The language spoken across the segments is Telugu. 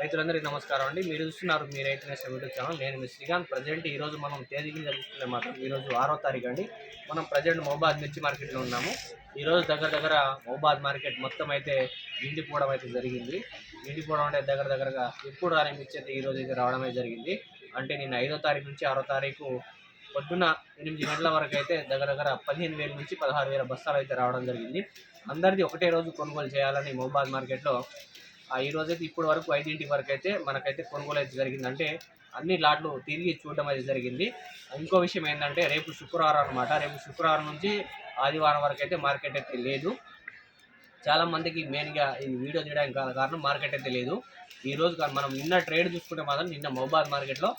రైతులందరికీ నమస్కారం అండి. మీరు చూస్తున్నారు మీ రైతు నేషన్ యూట్యూబ్ ఛానల్. నేను మీ శ్రీకాంత్. ప్రజెంట్ ఈ రోజు మనం తేదీ కింద చూసుకుంటే మాత్రం ఈరోజు ఆరో తారీఖు అండి. మనం ప్రజెంట్ మహబాద్ మిర్చి మార్కెట్లో ఉన్నాము. ఈరోజు దగ్గర దగ్గర మహబాద్ మార్కెట్ మొత్తం అయితే నిండిపోవడం అయితే జరిగింది. నిండిపోవడం అంటే దగ్గర దగ్గరగా ఎప్పుడు రాని మిర్చి అయితే ఈ రోజు అయితే రావడమే జరిగింది. అంటే నేను ఐదో తారీఖు నుంచి ఆరో తారీఖు పొద్దున్న ఎనిమిది గంటల వరకు అయితే దగ్గర దగ్గర పదిహేను వేల నుంచి పదహారు వేల బస్తాలు అయితే రావడం జరిగింది. అందరిది ఒకటే రోజు కొనుగోలు చేయాలని మహబాద్ మార్కెట్లో ఆ ఈ రోజైతే ఇప్పటి వరకు ఐదింటి వరకు అయితే మనకైతే కొనుగోలు అయితే జరిగింది. అంటే అన్ని లాట్లు తిరిగి చూడడం అయితే జరిగింది. ఇంకో విషయం ఏంటంటే రేపు శుక్రవారం అనమాట రేపు శుక్రవారం నుంచి ఆదివారం వరకు అయితే మార్కెట్ అయితే లేదు. చాలామందికి మెయిన్గా ఈ వీడియో తీయడానికి కా- కారణం మార్కెట్ అయితే లేదు. ఈరోజు మనం నిన్న ట్రేడ్ చూసుకుంటే మాత్రం నిన్న మహబాద్ మార్కెట్లో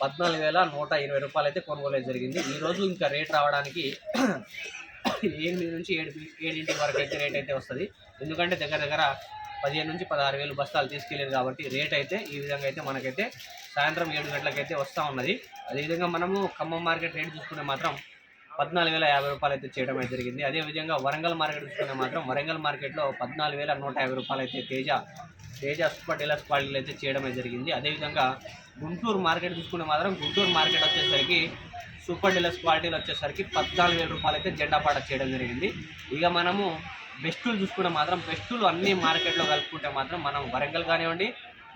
పద్నాలుగు వేల నూట ఇరవై రూపాయలు అయితే కొనుగోలు అయితే జరిగింది. ఈ రోజు ఇంకా రేట్ రావడానికి ఎనిమిది నుంచి ఏడు ఏడింటి వరకు అయితే రేట్ అయితే వస్తుంది. ఎందుకంటే దగ్గర దగ్గర పదిహేను నుంచి పదహారు వేలు బస్తాలు తీసుకెళ్ళారు కాబట్టి రేట్ అయితే ఈ విధంగా అయితే మనకైతే సాయంత్రం ఏడు గంటలకైతే వస్తూ ఉన్నది. అదేవిధంగా మనము ఖమ్మం మార్కెట్ రేట్ చూసుకుంటే మాత్రం పద్నాలుగు వేల యాభై రూపాయలు అయితే చేయడం అయితే జరిగింది. అదేవిధంగా వరంగల్ మార్కెట్ చూసుకుంటే మాత్రం వరంగల్ మార్కెట్లో పద్నాలుగు వేల నూట యాభై రూపాయలు అయితే తేజ తేజ సూపర్ డీలర్స్ క్వాలిటీలు అయితే చేయడం అయితే జరిగింది. అదేవిధంగా గుంటూరు మార్కెట్ చూసుకుంటే మాత్రం గుంటూరు మార్కెట్ వచ్చేసరికి సూపర్ డీలర్స్ క్వాలిటీలు వచ్చేసరికి పద్నాలుగు వేల రూపాయలు అయితే జెండా పాట చేయడం జరిగింది. ఇక మనము బెస్టులు చూసుకుంటే మాత్రం బెస్టులు అన్ని మార్కెట్లో కలుపుకుంటే మాత్రం మనం వరంగల్ కానివ్వండి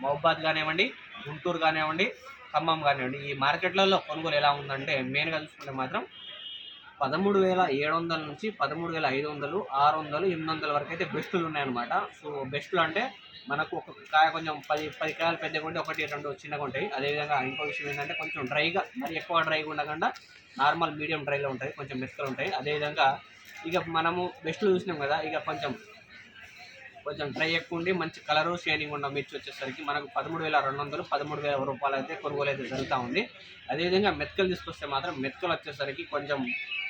మహబాద్ కానివ్వండి గుంటూరు కానివ్వండి ఖమ్మం కానివ్వండి ఈ మార్కెట్లలో కొనుగోలు ఎలా ఉందంటే మెయిన్గా చూసుకుంటే మాత్రం పదమూడు వేల ఏడు వందల నుంచి పదమూడు వేల ఐదు వందలు ఆరు వందలు ఎనిమిది వందల వరకు అయితే బెస్టులు ఉన్నాయన్నమాట. సో బెస్టులు అంటే మనకు ఒక కాయ కొంచెం పది పది కాయలు పెద్దగా ఉంటే ఒకటి రెండు చిన్నగా ఉంటాయి. అదేవిధంగా ఇంకో విషయం ఏంటంటే కొంచెం డ్రైగా మరి ఎక్కువ డ్రైగా ఉండకుండా నార్మల్ మీడియం డ్రైలో ఉంటాయి కొంచెం మెత్తలు ఉంటాయి. అదేవిధంగా ఇక మనము బెస్ట్లో చూసినాం కదా ఇక కొంచెం కొంచెం డ్రై ఎక్కువ ఉండి మంచి కలరు షైనింగ్ ఉన్న మిర్చి వచ్చేసరికి మనకు పదమూడు వేల రెండు వందలు పదమూడు వేల రూపాయలు అయితే కొనుగోలు అయితే జరుగుతూ ఉంది. అదేవిధంగా మెతుకలు తీసుకొస్తే మాత్రం మెత్తలు వచ్చేసరికి కొంచెం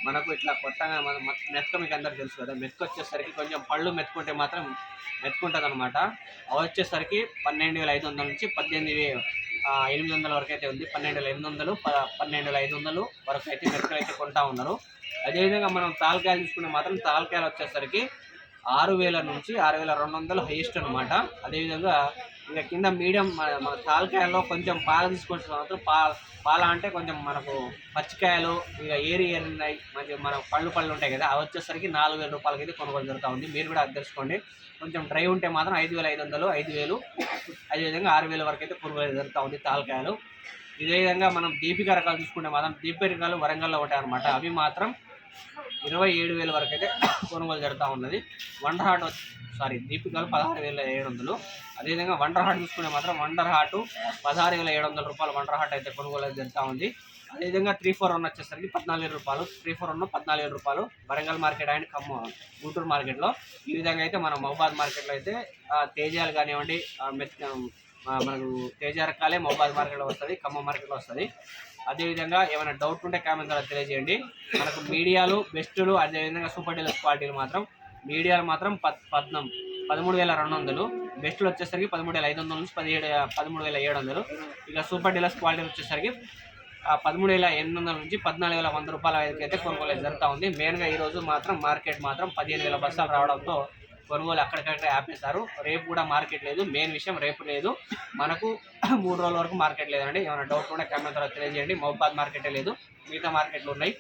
మనకు ఇట్లా కొత్తగా మన మ- మీకు అందరికి తెలుసు కదా మెతక వచ్చేసరికి కొంచెం పళ్ళు మెతుకుంటే మాత్రం మెతుకుంటుంది అనమాట అవి వచ్చేసరికి పన్నెండు వేల ఐదు వందల నుంచి పద్దెనిమిది ఎనిమిది వందల వరకు అయితే ఉంది. పన్నెండు వేల ఎనిమిది వందలు ప పన్నెండు వేల ఐదు వందలు వరకు అయితే మెతుకలు అయితే కొంటా ఉన్నారు. అదేవిధంగా మనం తాలకాయలు తీసుకుంటే మాత్రం తాలకాయలు వచ్చేసరికి ఆరు వేల నుంచి ఆరు వేల రెండు వందలు హైయెస్ట్ అనమాట అదేవిధంగా ఇక కింద మీడియం మన మన తాలకాయల్లో కొంచెం పాలు తీసుకొచ్చిన మాత్రం పాల పాల అంటే కొంచెం మనకు పచ్చికాయలు ఇక ఏరి ఉన్నాయి మంచి మన పళ్ళు పళ్ళు ఉంటాయి కదా అవి వచ్చేసరికి నాలుగు వేల రూపాయలకి అయితే కొనుగోలు జరుగుతూ ఉంది. మీరు కూడా అది తెలుసుకోండి కొంచెం డ్రై ఉంటే మాత్రం ఐదు వేల ఐదు వందలు ఐదు వేలు అదేవిధంగా ఆరు వేల వరకు అయితే కొనుగోలు జరుగుతూ ఉంది తాలకాయలు. ఇదే విధంగా మనం దీపిక రకాలు చూసుకుంటే మాత్రం దీపిక రకాలు వరంగల్లో ఉంటాయి అనమాట అవి మాత్రం ఇరవై ఏడు వేల వరకు అయితే కొనుగోలు జరుగుతూ ఉన్నది. వండర్ హాట్ సారీ దీపికలు పదహారు వేల ఏడు వందలు. అదేవిధంగా వండర్ హాట్ చూసుకునే మాత్రం వండర్ హార్ట్ పదహారు వేల ఏడు వందల రూపాయలు వండర్ హాట్ అయితే కొనుగోలు అయితే జరుగుతూ ఉంది. అదేవిధంగా త్రీ ఫోర్ వన్ వచ్చేసరికి పద్నాలుగు వేల రూపాయలు. త్రీ ఫోర్ వన్ పద్నాలుగు వేల రూపాయలు. వరంగల్ మార్కెట్ అండ్ ఖమ్మం గుంటూరు మార్కెట్లో. ఈ విధంగా అయితే మన మహబాద్ మార్కెట్లో అయితే తేజాలు కానివ్వండి మెత్ మనకు తేజ రకాలే మొబైల్ మార్కెట్లో వస్తుంది ఖమ్మం మార్కెట్లో వస్తుంది. అదేవిధంగా ఏమైనా డౌట్ ఉంటే కామెంట్ ద్వారా తెలియజేయండి. మనకు మీడియాలు బెస్టులు అదేవిధంగా సూపర్ డీలక్స్ క్వాలిటీలు మాత్రం మీడియాలు మాత్రం పద్ పద్నం పదమూడు వేల రెండు వందలు. బెస్టులు వచ్చేసరికి పదమూడు వేల ఐదు వందల నుంచి పదిహేడు పదమూడు వేల ఏడు వందలు. ఇక సూపర్ డీలక్స్ క్వాలిటీ వచ్చేసరికి ఆ పదమూడు వేల ఎనిమిది వందల నుంచి పద్నాలుగు వేల వంద రూపాయల వరకు అయితే కొనుగోలు జరుగుతూ ఉంది. మెయిన్గా ఈరోజు మాత్రం మార్కెట్ మాత్రం పదిహేను వేల బస్సాలు రావడంతో కొనుగోలు అక్కడికక్కడ ఆపేశారు. రేపు కూడా మార్కెట్ లేదు. మెయిన్ విషయం రేపు లేదు. మనకు మూడు రోజుల వరకు మార్కెట్ లేదండి. ఏమైనా డౌట్ ఉంటే కమెంట్ ద్వారా తెలియజేయండి. మహబాద్ మార్కెటే లేదు. మిగతా మార్కెట్లు ఉన్నాయి.